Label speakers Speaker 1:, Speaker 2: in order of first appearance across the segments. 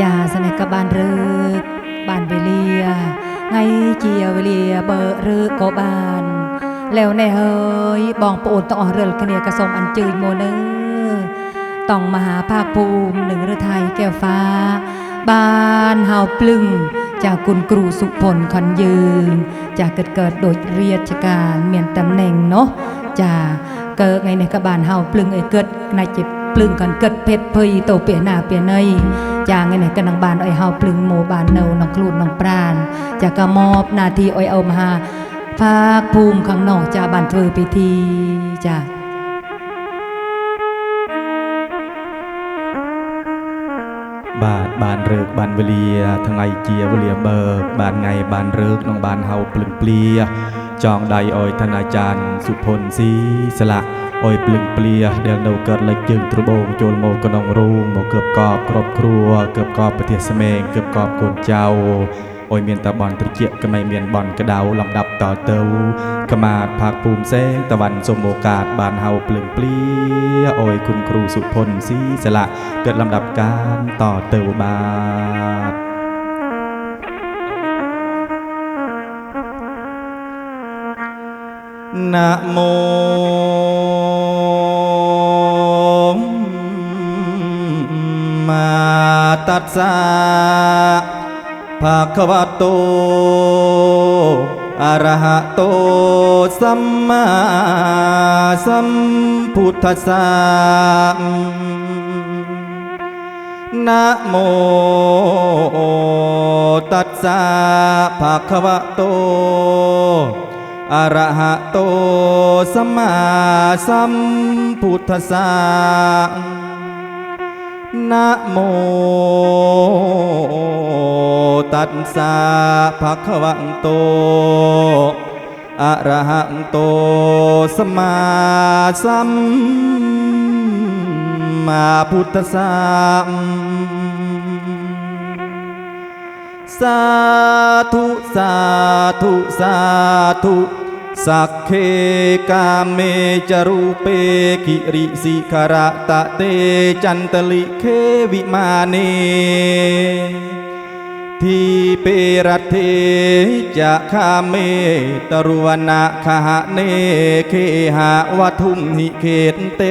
Speaker 1: จาสนักบานเรือบานเวเลีย ไงเจียวเลียเบอร์รือกบาน แล้วในเฮยบองปูนต้องอ่อเรือกเนียกระสมอันจืดโมเนื้อต้องมหาภาคภูมิหนึ่งฤทัยแก้วฟ้า บานเฮาปลึงจากคุณครูสุพลคันยืนจากเกิดเกิดโดยเรียชการเมียนตำแหน่งเนาะจากเกิดไงในกบานเฮาปลึงไอ้เกิดนายจิบปลึงกันเกิดเพชรเพยโตเปียนาเปียใน จางไงเนี่ยกันนางบานอ้อยเฮาปลึงโมบานเนาน้องครูดน้องปราณจากกระมอบนาทีอ้อยเอามาภาคภูมิข้างนอกจาบันเทอพิธีจ้าบาดบานเริกบานเวลียทา
Speaker 2: งไอเจียวเลียเบิกบานไงบานเริกน้องบานเฮาปลึงเปลียจองไดอ้อยธนาจารย์ สุพลศรีสละ អុយភ្លឹងភ្លាដែលនៅកើតលេចជើងត្បូងចូលមកក្នុងរូងមកកើបកបគ្រប់គ្រួកើបកបប្រទេសស្មេងកើបកបកូនចៅអុយមានតបនត្រជាក្មៃមានបនកដៅលំដាប់តទៅក្មាតផាកភូមិសេងតវ៉ាន់សុំឱកាសបានហៅភ្លឹងភ្លាអុយគុណគ្រូសុភុនស៊ីសលៈកើតលំដាប់ការតទៅបាទ นะโมมาตัสสะภะคะวะโตอะระหะโตสัมมาสัมพุทธัสสะนะโมตัสสะภะคะวะโต อระหะโตสัมมาสัมพุทธัสสะนะโมตัสสะภะคะวะโตอะระหะโตสัมมาสัมมาพุทธัสสะ สาธุสาธุสาธุสักเคกาเมจรูเปกิริสิขระตะเตจันตลิเควิมาเนทีเปรตเทจะคาเมตรุวนาคหะเนเคหะวัทุมหิเขตเต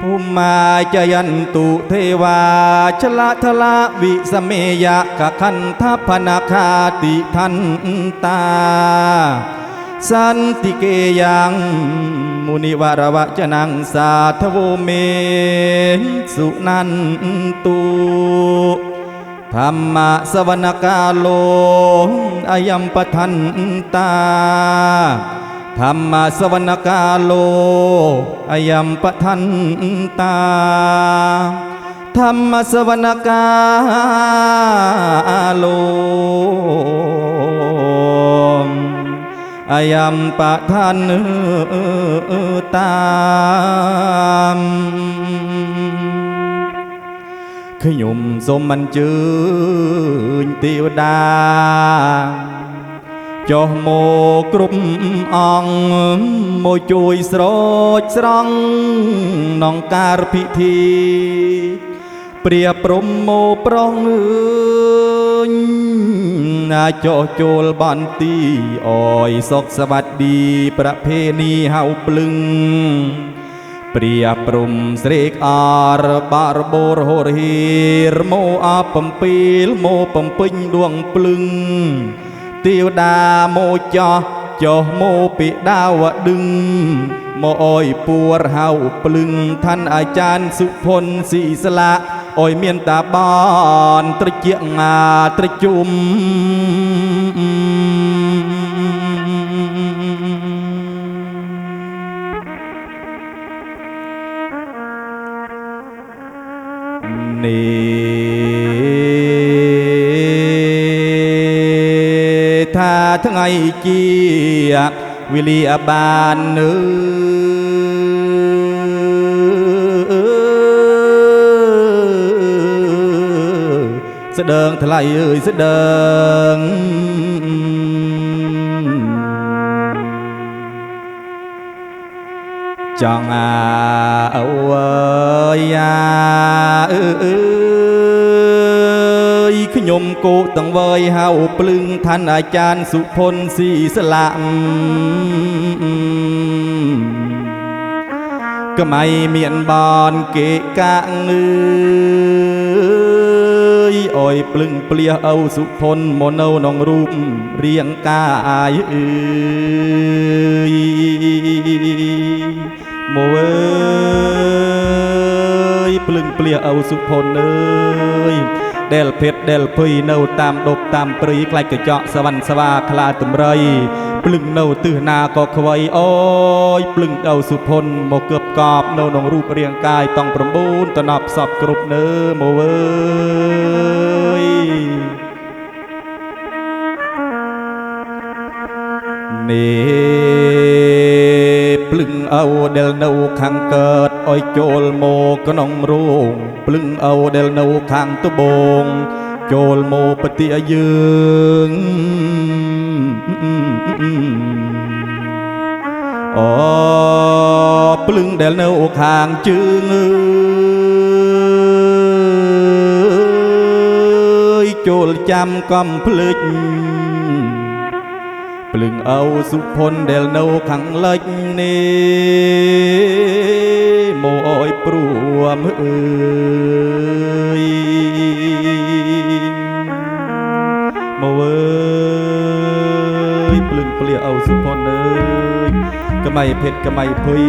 Speaker 2: ภูมิมาจยันตุเทวาชละทละวิสเมยะกะคันทัพนาคาติทันตา สันติเกยังมุนิวารวะจนังสาทโวเมสุนันตุธรรมะสวนกาโลอายัมปทันตา ธรรมสวรรณกาโลอยัมปทันตา ธรรมสวรรณกาโลอยัมปทันตาขยุมสมมันจืนติวดา ចុះមកគ្រប់អង្គមកជួយស្រោចស្រង់ក្នុងការពិធីព្រាព្រំមកប្រងអើយណាចុះចូលបន្ទីអយសុខសวัสดีប្រភេណីហៅភ្លឹង ព្រាព្រំស្រេកអរបរបូរហូរហេរមកអបំពីលមកបំពេញដួងភ្លឹង ទេវតាមកចោះចុះមកពីដាវដឹងមកអយពួរហៅភ្លឹងឋានអាចារ្យសុផុនស៊ីស្លាអយមានតាបនត្រជាងាត្រជុំនេះ ថាថ្ងៃជាវិលីអបាននៅស្ដើងថ្លៃអើយស្ដើងចង់អាអើយអាអឺអឺ ខ្ញុំគោទាំងវើយហៅភ្លឹងឋានអាចារ្យសុផុនស៊ីស្លាក់កមៃមានបានគេកាក់ងើយអយភ្លឹងភ្លះឪសុផុនមកនៅក្នុងរូបរាងកាយអើយមកអើយភ្លឹងភ្លះឪសុផុនអើយដែលភេទ ដែលភុយនៅតាមដប់តាមព្រៃខ្លាច់កញ្ចក់សវណ្ណស្វាខ្លាតម្រៃភ្លឹងនៅទិសណាក៏ខ្វៃអូយភ្លឹងឪសុផុនមកគើបកប់នៅក្នុងរូបរាងកាយតង់9តំណប់សពគ្រប់នៅមកអើយនេះភ្លឹងអោដែលនៅខាងកើតអុយចូលមកក្នុងរូងភ្លឹងអោដែលនៅខាងត្បូង ចូលមកពតិយើងអូភ្លឹងដែលនៅខាងជើងអើយចូលចាំកំភ្លេច ភ្លឹងអោសុផុនដែលនៅខាងលិចនេះមកអើយព្រួមអើយមកអើយភ្លឹងភ្លៀអោសុផុនអើយកមៃភេទកមៃភុយ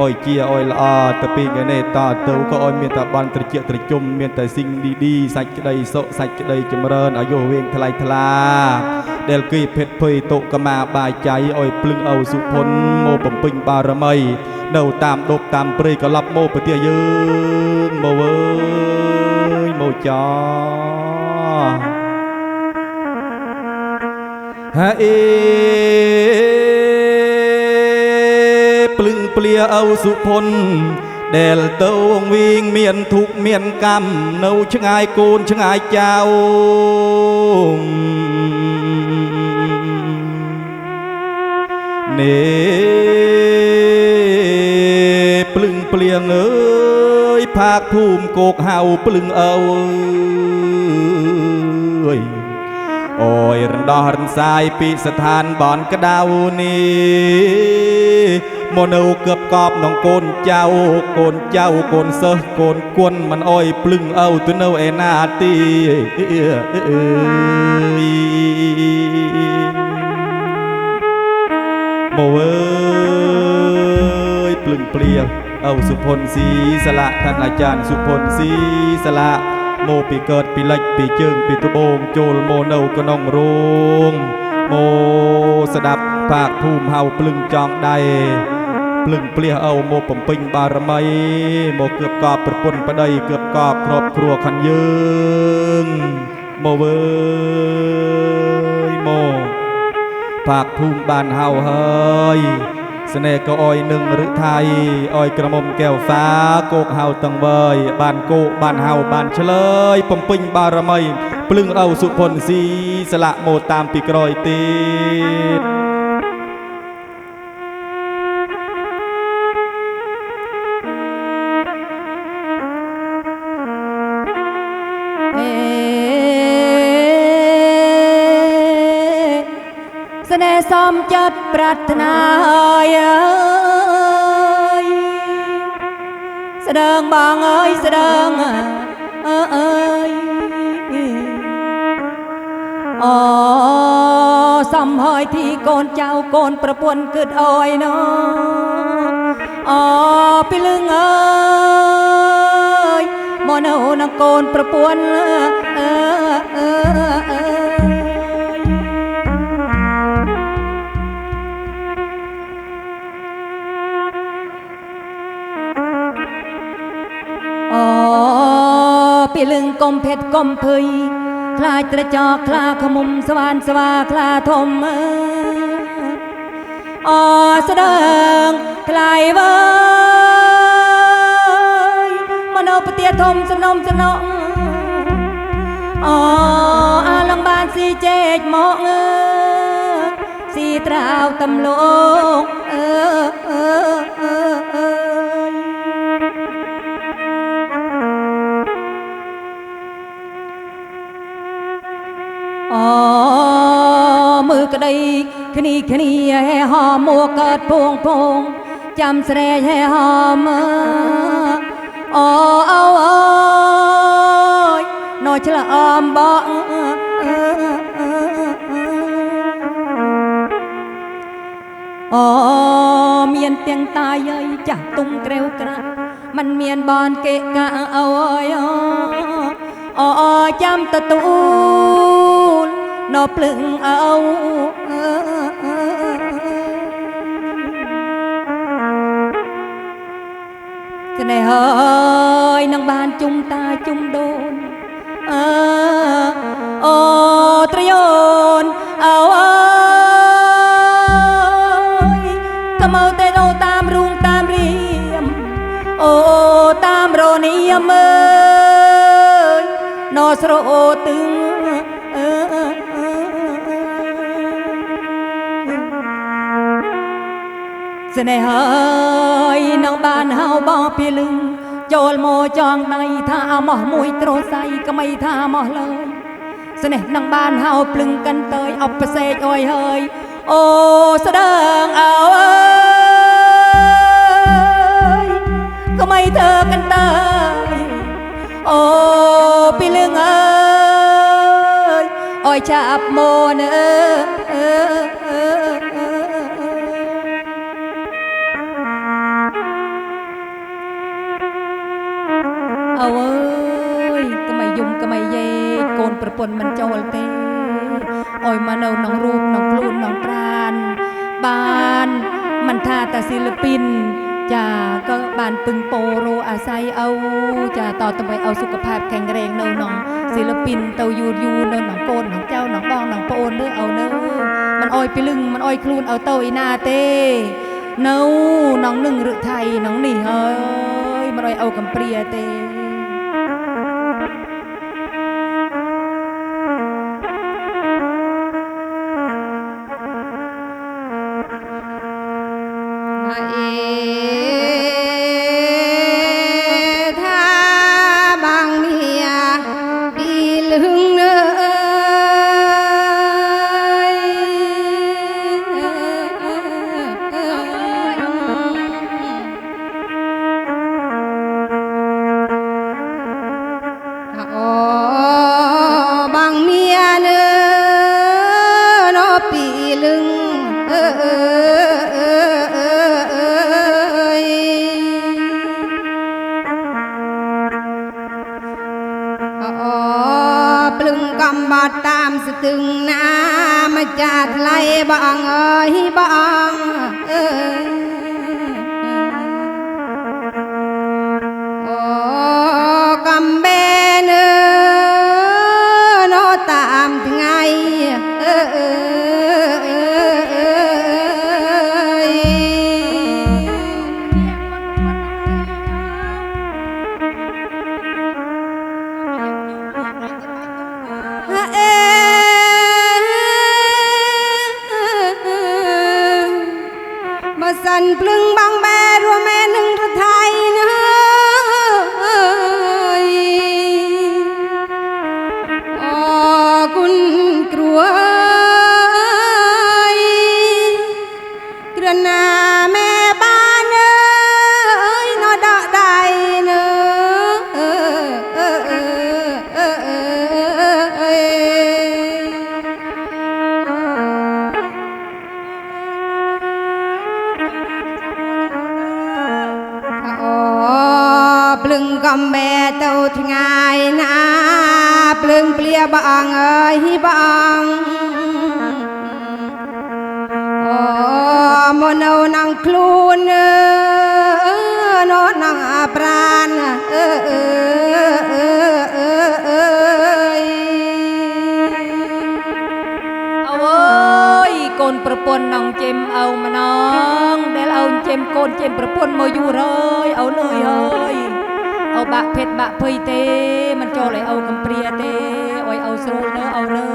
Speaker 2: អយជាអយល្អទៅពីថ្ងៃនេះតទៅក៏អយមានតែបានត្រជាក់ត្រជុំមានតែស៊ីងឌីឌីសាច់ក្តីសុខសាច់ក្តីចម្រើនអាយុវែងថ្លៃថ្លា ដែលគីភេទភ័យតុកមាបាយចៃអយភ្លឹងអោសុផុនមកបំពេញបារមីនៅតាមដប់តាមព្រៃក៏ឡប់មកប្រទេសយើងមកអើយមកចោហាអេភ្លឹងភ្លាអោសុផុនដែលទៅវិញមានទុកមានកម្មនៅឆ្ងាយកូនឆ្ងាយចៅ នេះភ្លឹងភ្លៀងអើយផាកភូមិគោកហៅភ្លឹងអើយអូយរំដោះរំសាយពីស្ថានបនក្តៅនេះមកនៅកឹបកប់នងកូនចៅកូនចៅកូនសិស្សកូនគុណមិនអោយភ្លឹងអើទៅនៅឯណាទីអើយ โมเอ้ยปลึงเปลี่ยวเอาสุพลศีสละท่านอาจารย์สุพลศีสละโมปีเกิดปีเล็กปีจึงปีตุโบงโจลโมเนาก็นองรงโมสดับภาคภูมิเฮาปลึงจองใดปลึงเปลี่ยเอาโมผมปิงบารมีโมเกือบกอบประปนประใดเกือบกอบครอบครัวขันยืงโมเว้ยโม ផាកភូមិបានហៅហើយស្នេហ៍ក៏អយនឹងរឹថៃអយក្រមុំកែវសាគោកហៅទាំងវើយបានគោកបានហៅបានឆ្លើយបំពេញបារមីភ្លឹងអោសុផុនស៊ីស្លាក់ម៉ូតាមពីក្រោ
Speaker 1: យទៀត ស្នេហ៍សំចិត្តប្រាថ្នាហើយអើយស្ដើងបងអើយស្ដើងអើអើយអូសំហើយទីកូនចៅកូនប្រពន្ធគិតអើយណោអូពីលឹងអើយមកនៅនឹងកូនប្រពន្ធអើអើ ពីលឹងកុំភេទកុំភ័យខ្លាចត្រចកខ្លាខ្មុំស្វានស្វាខ្លាធំអើអូស្ដើងខ្លាយវើយមកនៅប្រទាធំសំណុំសំណងអូអាឡងបានស៊ីជែកមកអើស៊ីត្រាវតំលងអើអើអើអើ ស្ដីគ្នាគ្នាហេហមមកកើតពងពងចាំស្រែកហេហមអូអូអូយណោឆ្លអមបងអូមានទាំងតាយអើយចាស់ទុំក្រេវក្រាស់มันមានបនគេកាអើយអូអូចាំទទួល ណោភ្លឹងអើស្នេហ៍ហើយនឹងបានជុំតាជុំដូនអើអូត្រយូនអើអើយកំៅតែដូតាម ស្នេហ៍ហើយនឹងបានហៅបងពីលឹងចូលមកចងដៃថាអមោះមួយត្រសៃក្មៃថាអមោះឡើយស្នេះនឹងបានហៅភ្លឹងកាន់តើយអបផ្សេកអើយហើយអូស្ដើងអើយក្មៃធ្វើកាន់តើយអូពីលឹងអើយអើយចាប់មកនើអើអើ ปนมันโจลเตอ่อยมาเนาน้องรูปน้องกลูนน้องปราณบานมันทาแต่ศิลปินจ่าก็บานปึงโปโรอาศัยเอาจ่าต่อต่อไปเอาสุขภาพแข็งแรงเนาน้องศิลปินเตายูยู
Speaker 3: เนาน้องโกนน้องเจ้าน้องบ้องน้องโปนเด้อเอาเนื้อมันอ้อยไปลึงมันอ้อยคลูนเอาเตาอีนาเต้เนาน้องหนึ่งหรือไทยน้องนี่เฮ้ยมันอ้อยเอากำเปรียเต้ ភ្លឹងកំបែទៅថ្ងៃណាភ្លឹងព្លាបងអើយបងអូមកនៅនឹងខ្លួននៅនឹងប្រានអើអើអើអើ
Speaker 1: អើអូយកូនប្រពន្ធនងជិមអ៊ំម្ដងដែលអូនជិមកូនជិមប្រពន្ធមកយូរហើយអូនអើយអើយ ឪបាក់ភេទបាក់ភ័យទេមិនចូលឲ្យឪកំព្រាទេអុយឪស្រួលនៅឪលើ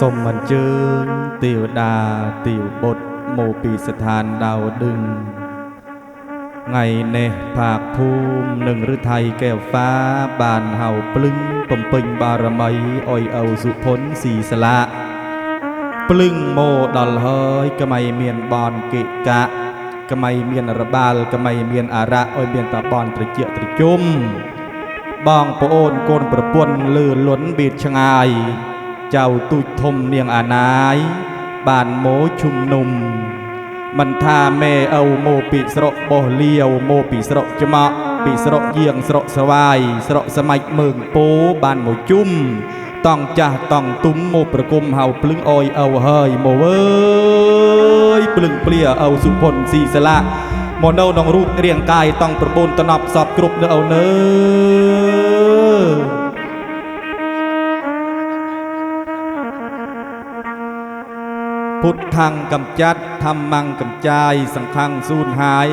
Speaker 2: សូមអញ្ជើញទេវតាទេវបុត្រមកពីស្ថានដៅដឹង ថ្ងៃនេះภาคភូមិនិងឬថៃកែវฟ้ាបានហៅភ្លឹងបំពេញបារមីអុយឪសុផុនស៊ីស្លាភ្លឹងមកដល់ហើយក្មៃមានបនកិកៈក្មៃមានរបាលក្មៃមានអារៈអុយមានតាបនត្រជាត្រជុំ បងប្អូនកូនប្រពន្ធលឺលន់បៀតឆ្ងាយ ចៅទូចធំនាងអាណាយ បានមកជុំនុំ មិនថាមេឪមកពីស្រុកបោះលាវមកពីស្រុកច្មក់ពីស្រុកយាងស្រុកស្វាយស្រុកសមាច់មើងពោបានមកជុំតង់ចាស់តង់ទុំមកប្រគំហៅភ្លឹងអយឪហើយមកអើយភ្លឹងព្រាឪសុផុនស៊ីសាឡាមកនៅក្នុងរូបរាងកាយតង់ប្រពន្ធតំណប់សពគ្រប់នៅឪនើ ពុទ្ធថੰកំចាត់ធម្មងកំចាយសង្ឃੰស៊ូនហាយ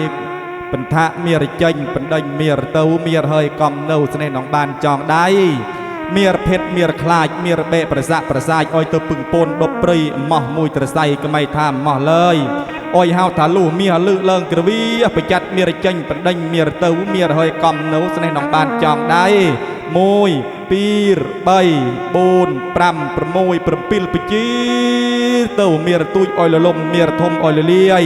Speaker 2: បន្ធៈមេរចេញបណ្ដេញមេរទៅមេរហើយកំនៅស្នេហ៍នងបានចងដៃមេរភេទមេរខ្លាចមេរបេប្រសាប្រសាយអុយទៅពឹងពូនដប់ព្រៃម៉ោះមួយត្រសៃក្មៃថាម៉ោះលើយអុយហៅថាលុះមាសលឺឡើងក្រវីប្រចាត់មេរចេញបណ្ដេញមេរទៅមេរហើយកំនៅស្នេហ៍នងបានចងដៃ1 2 3 4 5 6 7បជីទៅមានរទួចអុយលលំមានរធំអុយលលាយ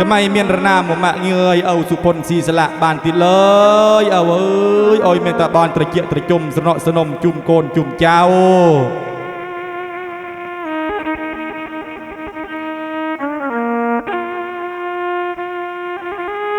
Speaker 2: ក្មៃមានរណាមម៉ាក់ងើយឪសុផុនស៊ីស្លាក់បានទីលើយឪអើយអុយមានតាបានត្រជាត្រជុំស្រណក់សនំជុំកូនជុំចៅ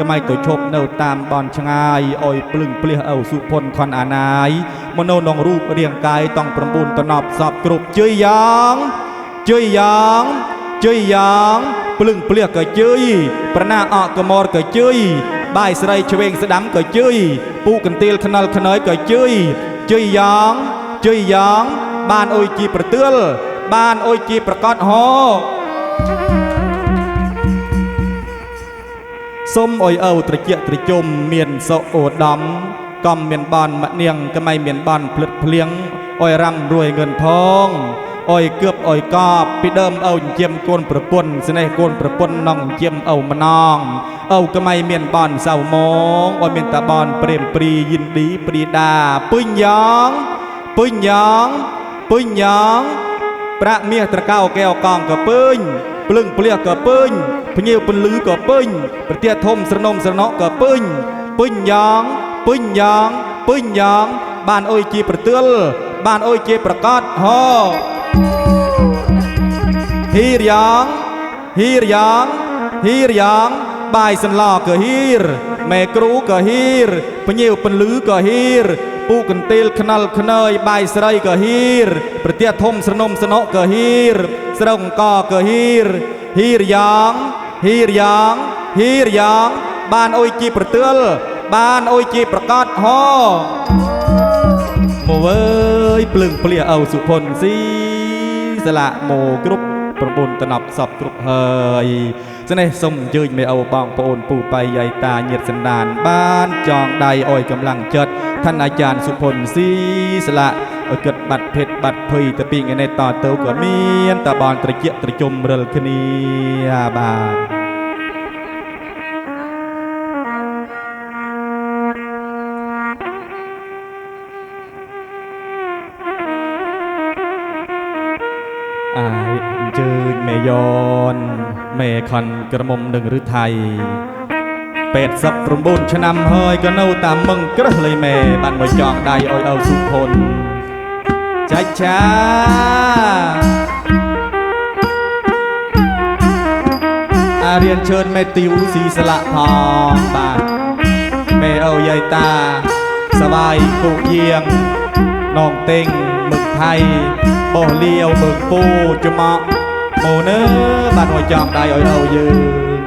Speaker 2: កមៃទៅឈប់នៅតាមបនឆ្ងាយអុយភ្លឹងភ្លះឪសុផុនខនអាណាយមនោក្នុងរូបរាងកាយតង់9តំណប់សពគ្រប់ជ័យយ៉ាងជ័យយ៉ាងជ័យយ៉ាងភ្លឹងភ្លះក៏ជ័យប្រណាអកកមរក៏ជ័យបាយស្រីឆ្វេងស្ដាំក៏ជ័យពូកន្ទាលខ្នល់ខ្នើយក៏ជ័យជ័យយ៉ាងជ័យយ៉ាងបានអុយជីប្រទឿលបានអុយជីប្រកាត់ហោ សុំអុយអូវត្រជាត្រជុំមានសុឧត្តមកំមានបនមនាងក្មៃមានបនភ្លឹតភ្លៀងអុយរាំរួយងឿនផងអុយគៀបអុយកបពីដើមអូវជាមកូនប្រពន្ធស្នេះកូនប្រពន្ធនងជាមអូវម្នងអូវក្មៃមានបនសៅមងអុយមានតបនព្រេមព្រីយិនឌីព្រីដាពុញយ៉ងពុញយ៉ងពុញយ៉ងប្រាក់មាសត្រកោកែវកងកពើញ ភ្លឹងភ្លះក៏ពេញភ្ញៀវពន្លឺក៏ពេញប្រទាធំស្រនំស្រណក់ក៏ពេញពេញយ៉ាងពេញយ៉ាងពេញយ៉ាងបានអុយជាប្រទល់បានអុយជាប្រកាសហោហ៊ីរយ៉ាងហ៊ីរយ៉ាងហ៊ីរយ៉ាងបាយសន្លក៏ហ៊ីរមេគ្រូក៏ហ៊ីរភ្ញៀវពន្លឺក៏ហ៊ីរ ពូកន្ទេលខ្នល់ខ្នើយបាយស្រីក៏ហ៊ីរប្រទាធំស្រនំស្រណក់ក៏ហ៊ីរស្រងកក៏ហ៊ីរហ៊ីរយ៉ាងហ៊ីរយ៉ាងហ៊ីរយ៉ាងបានអុយជាប្រទល់បានអុយជាប្រកាសហោមកអើយភ្លឹងភ្លះឪសុផុនស៊ីស្លាក់មកគ្រប់ ប្រពន្ធតំណប់សពគ្រប់ហើយស្នេះសូមអញ្ជើញមេឪបងប្អូនពូប៉ៃយាយតាញាតសន្តាន បានចងដៃអុយកម្លាំងចិត្តท่านអាចារ្យសុផុនស៊ីស្លាក់ឲ្យគិតបាត់ភេទបាត់ភ័យទៅពីថ្ងៃនេះតទៅក៏មានតបនត្រជាត្រជុំរិលគ្នាបាទ ខនក្រមុំនឹងឬថៃ89ឆ្នាំហើយក៏នៅតាមមឹងក្រឹសលេមេបានមកចងដៃអុយឪសុផុនចាច់ឆាអារៀនជើញមេទីវស៊ីស្លាក់ផងបាទមេឪយាយតាសវាយគូយាងនងតេងមឹកថៃបោះលាវមឹកពូច្ម ក់ម៉ូនើបានមកចងដៃឲ្យឪយើង
Speaker 3: អ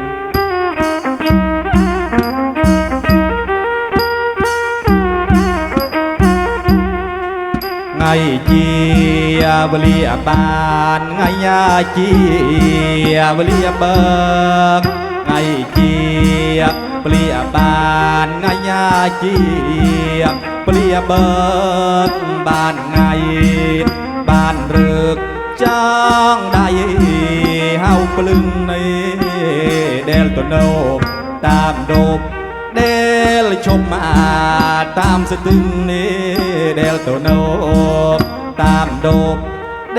Speaker 2: ថ្ងៃជាវេលាបានថ្ងៃយ៉ាជាវេលាបើកថ្ងៃជាពលាបានថ្ងៃយ៉ាជាពលាបើកបានថ្ងៃបានរើក ចាងដៃហៅភ្លឹងនៃដែលទៅនៅតាមដប់ដែលជុំអាតាមស្ទឹងនេះដែលទៅនៅតាមដប់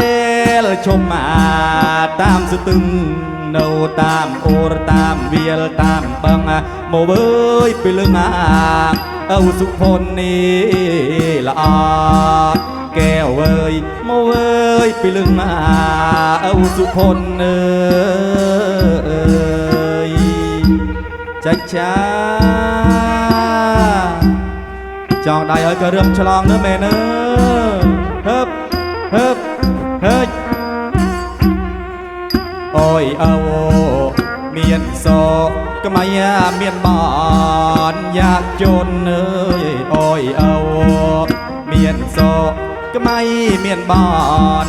Speaker 2: ដែលជុំអាតាមស្ទឹងនៅតាមអូរតាមវាលតាមបឹងមកអើយពីលឹងអាអៅសុផុននេះល្អ កែវអើយមកអើយពីលឹងអាអៅសុផុនអើយចាចាចង់ដៃឲ្យក៏រឹមឆ្លង nữa មែនអើហឹបហឹបហើចអូយអោមានសក្មៃមានបនយ៉ាកជន់អើយអូយអោមានស ក្មៃមានបន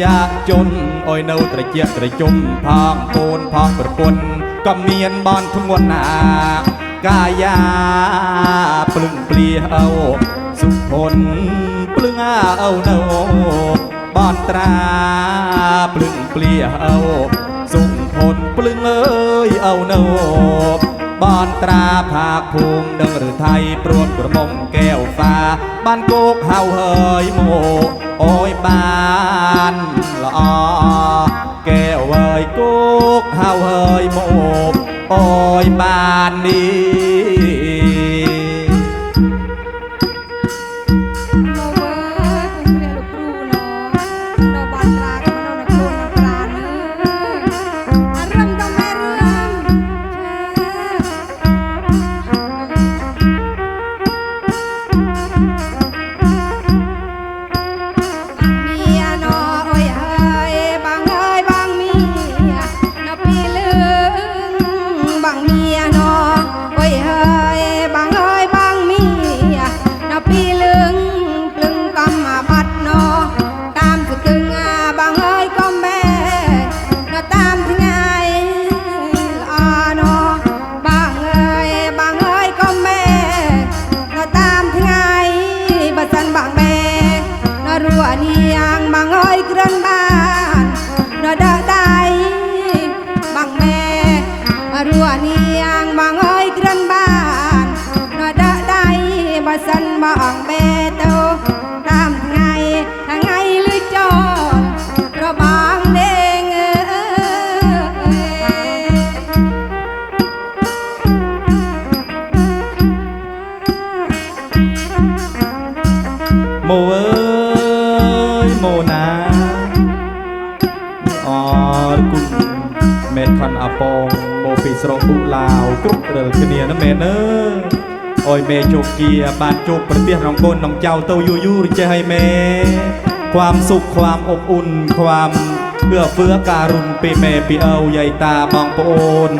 Speaker 2: យ៉ាកជន់អុយនៅត្រជាក់ត្រជុំផងកូនផងប្រពន្ធក៏មានបនធ្ងន់ណាកាយាភ្លឹងព្រាអោសុភនភ្លឹងអោនៅបនត្រាភ្លឹងព្រាអោសុភនភ្លឹងអើយអោនៅ បនត្រាផាកភូមិនឹងឬថៃព្រួតក្រមុំកែវសាបានគោកហៅហើយមកអូយបានល្អកែវអើយគោកហៅហើយមកអូយបាននេះ
Speaker 3: បើសិនបងបែទៅតាម เกียบานจุกประเปียรองกนน้องเจ้าเต้ายูยูใจให้แม่ความสุขค
Speaker 2: วามอบอุ่น ความเพื่อเฟื้อการุณปีแม่ปีเอาใหญ่ตามองโปน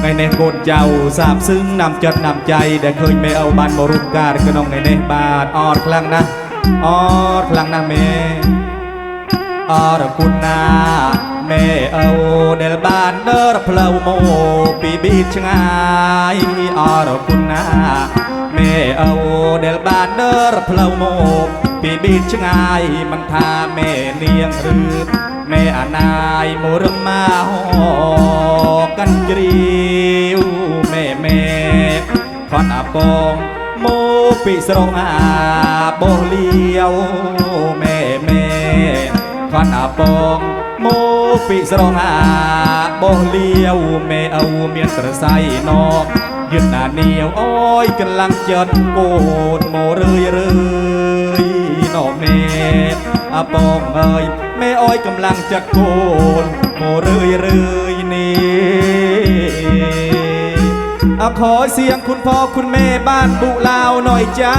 Speaker 2: ไงในโกนเจ้าสาบซึ้งนำจดนำใจแต่เคยแม่เอาบานบรุกการก็นองไงในบาดออดคลังนะออดคลังนะแม่ออดคุณนาแม่เอาเดลบานเดอร์เพลาโมปีบีชงายออดคุณนา មេអូដែលបានដើរផ្លូវមកពីប៊ីតឆ្ងាយមិនថាមេនាងឬមេអាណាយមករឹមមកកាន់ជ្រាវមេមេខនអាពងមកពីស្រុកអាបោះលៀវមេមេខនអាពងមកពីស្រុកអាបោះលៀវមេឪមានប្រស័យណក យឹតណានាវអើយកន្លងចិត្តកូនមករឿយរឿយណោមេអាពងអើយមេអើយកំឡាំងចិត្តកូនមករឿយរឿយនេះ អខយเสียงคุณพ่อคุณแม่บ้านบุลาวหน่อยจ้า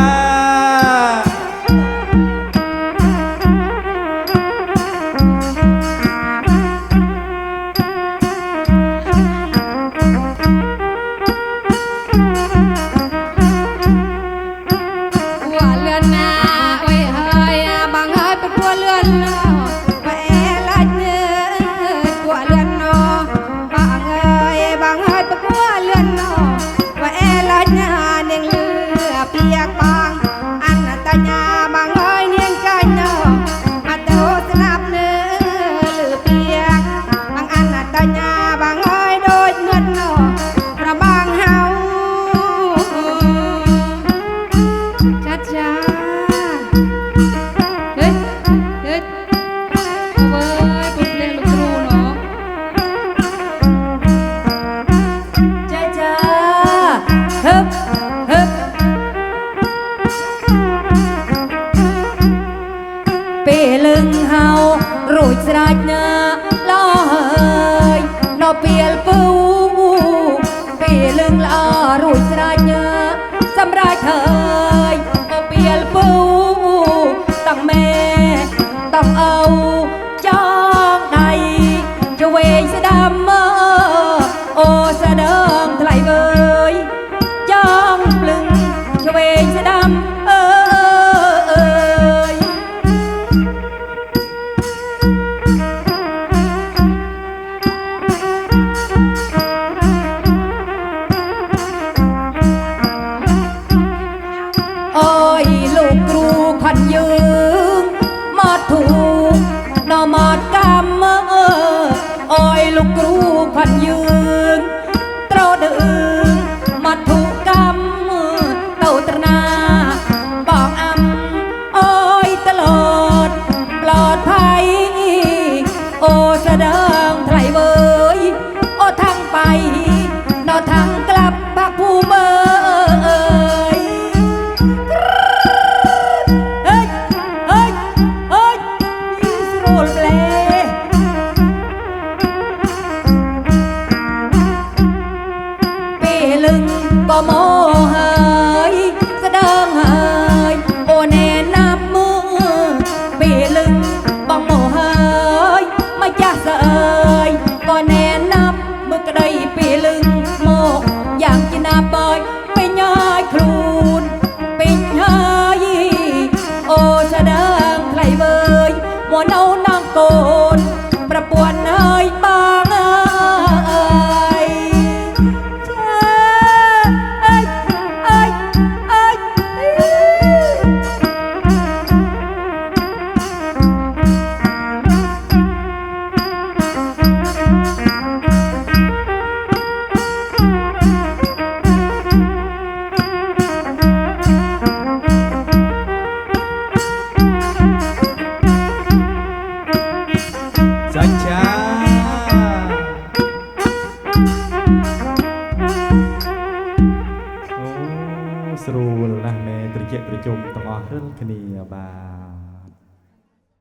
Speaker 3: เออ
Speaker 1: อ้อยลูกกรูพันยื